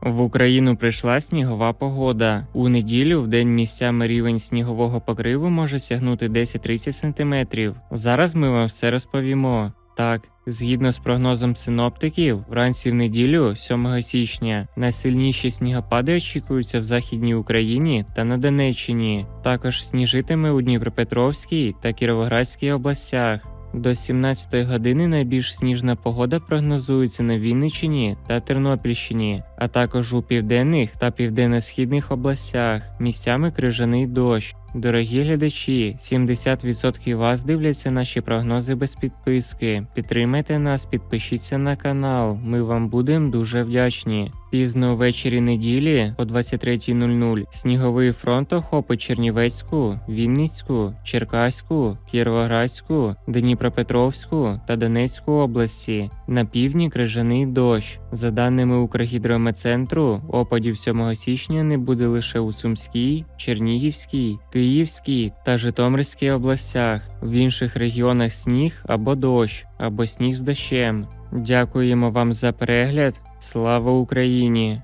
В Україну прийшла снігова погода. У неділю в день місцями рівень снігового покриву може сягнути 10-30 см. Зараз ми вам все розповімо. Так, згідно з прогнозом синоптиків, вранці в неділю, 7 січня, найсильніші снігопади очікуються в Західній Україні та на Донеччині. Також сніжитиме у Дніпропетровській та Кіровоградській областях. До 17 години найбільш сніжна погода прогнозується на Вінниччині та Тернопільщині, а також у південних та південно-східних областях. Місцями крижаний дощ. Дорогі глядачі, 70% вас дивляться наші прогнози без підписки. Підтримайте нас, підпишіться на канал. Ми вам будемо дуже вдячні. Пізно ввечері неділі о 23.00 сніговий фронт охопить Чернівецьку, Вінницьку, Черкаську, Кіровоградську, Дніпропетровську та Донецьку області. На півдні крижаний дощ. За даними Укргідрометцентру, опадів 7 січня не буде лише у Сумській, Чернігівській, Київській та Житомирській областях. В інших регіонах сніг або дощ, або сніг з дощем. Дякуємо вам за перегляд. Слава Україні!